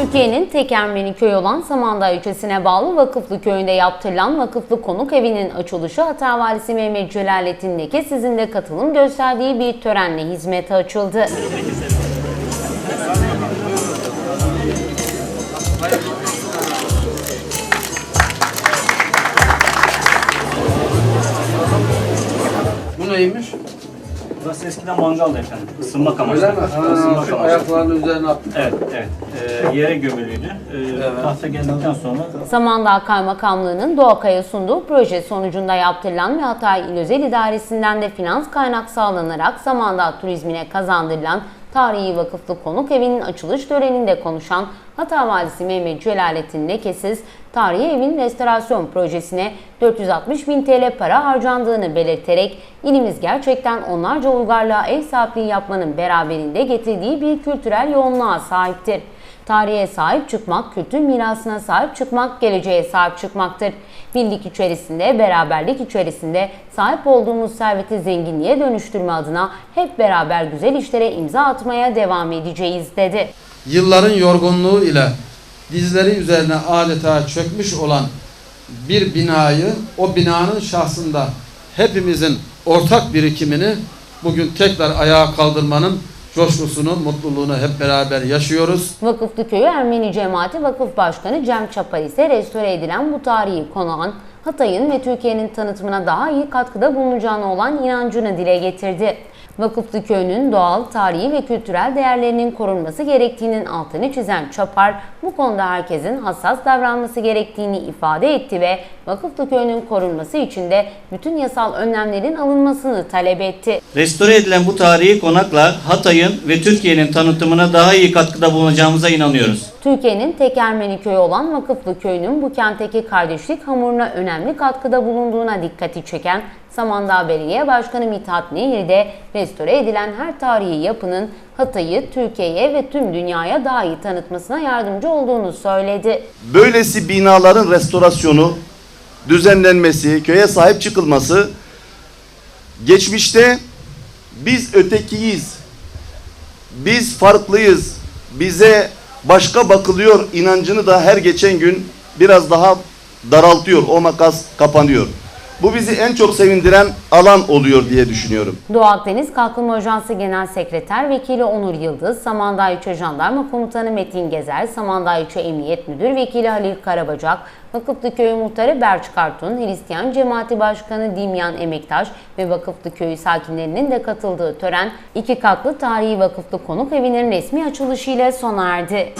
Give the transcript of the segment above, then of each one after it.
Türkiye'nin tek Ermeni köyü olan Samandağ ilçesine bağlı Vakıflı köyünde yaptırılan Vakıflı Konuk Evi'nin açılışı Hata Valisi Mehmet Celalettin Lekesiz'in de katılım gösterdiği bir törenle hizmete açıldı. Bu neymiş? Burası eskiden mangaldı efendim. Isınmak amaçlı. Öyle mi? Ha, Isınmak şu amaçlı. ayaklarının üzerine attım. Evet, evet. Ee, yere gömülüydü. Ee, Tahta geldikten sonra Samandağ Kaymakamlığı'nın Doğakay'a sunduğu proje sonucunda yaptırılan ve Hatay İl Özel İdaresi'nden de finans kaynak sağlanarak Samandağ turizmine kazandırılan Tarihi Vakıflı Konuk Evi'nin açılış töreninde konuşan Hatay Valisi Mehmet Celalettin Lekesiz, tarihi evin restorasyon projesine 460 bin TL para harcandığını belirterek ilimiz gerçekten onlarca uygarlığa ev sahipliği yapmanın beraberinde getirdiği bir kültürel yoğunluğa sahiptir. Tarihe sahip çıkmak, kültür mirasına sahip çıkmak, geleceğe sahip çıkmaktır. Birlik içerisinde, beraberlik içerisinde sahip olduğumuz serveti zenginliğe dönüştürme adına hep beraber güzel işlere imza atmaya devam edeceğiz dedi. Yılların yorgunluğu ile dizleri üzerine adeta çökmüş olan bir binayı o binanın şahsında hepimizin ortak birikimini bugün tekrar ayağa kaldırmanın coşkusunu, mutluluğunu hep beraber yaşıyoruz. Vakıflı Köyü Ermeni Cemaati Vakıf Başkanı Cem Çapar ise restore edilen bu tarihi konağın Hatay'ın ve Türkiye'nin tanıtımına daha iyi katkıda bulunacağına olan inancını dile getirdi. Vakıflı Köyü'nün doğal, tarihi ve kültürel değerlerinin korunması gerektiğinin altını çizen Çapar, bu konuda herkesin hassas davranması gerektiğini ifade etti ve Vakıflı Köyü'nün korunması için de bütün yasal önlemlerin alınmasını talep etti. Restore edilen bu tarihi konakla Hatay'ın ve Türkiye'nin tanıtımına daha iyi katkıda bulunacağımıza inanıyoruz. Türkiye'nin tek Ermeni köyü olan Vakıflı Köyü'nün bu kentteki kardeşlik hamuruna önemli katkıda bulunduğuna dikkati çeken Samandağ Belediye Başkanı Mithat Nehir de restore edilen her tarihi yapının Hatay'ı Türkiye'ye ve tüm dünyaya daha iyi tanıtmasına yardımcı olduğunu söyledi. böylesi binaların restorasyonu, düzenlenmesi, köye sahip çıkılması geçmişte biz ötekiyiz, biz farklıyız, bize başka bakılıyor inancını da her geçen gün biraz daha daraltıyor, o makas kapanıyor. Bu bizi en çok sevindiren alan oluyor diye düşünüyorum. Doğu Akdeniz Kalkınma Ajansı Genel Sekreter Vekili Onur Yıldız, Samandağ İlçe Jandarma Komutanı Metin Gezer, Samandağ İlçe Emniyet Müdür Vekili Halil Karabacak, Vakıflı Köyü Muhtarı Berç Kartun, Hristiyan Cemaati Başkanı Dimyan Emektaş ve Vakıflı Köyü sakinlerinin de katıldığı tören, iki katlı tarihi vakıflı konuk evinin resmi açılışıyla sona erdi.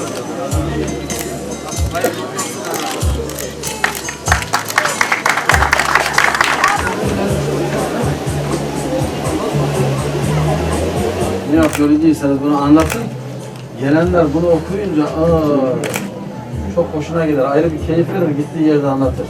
Yapıyorsanız bunu anlatın. Gelenler bunu okuyunca aa, çok hoşuna gider. Ayrı bir keyif verir gittiği yerde anlatır.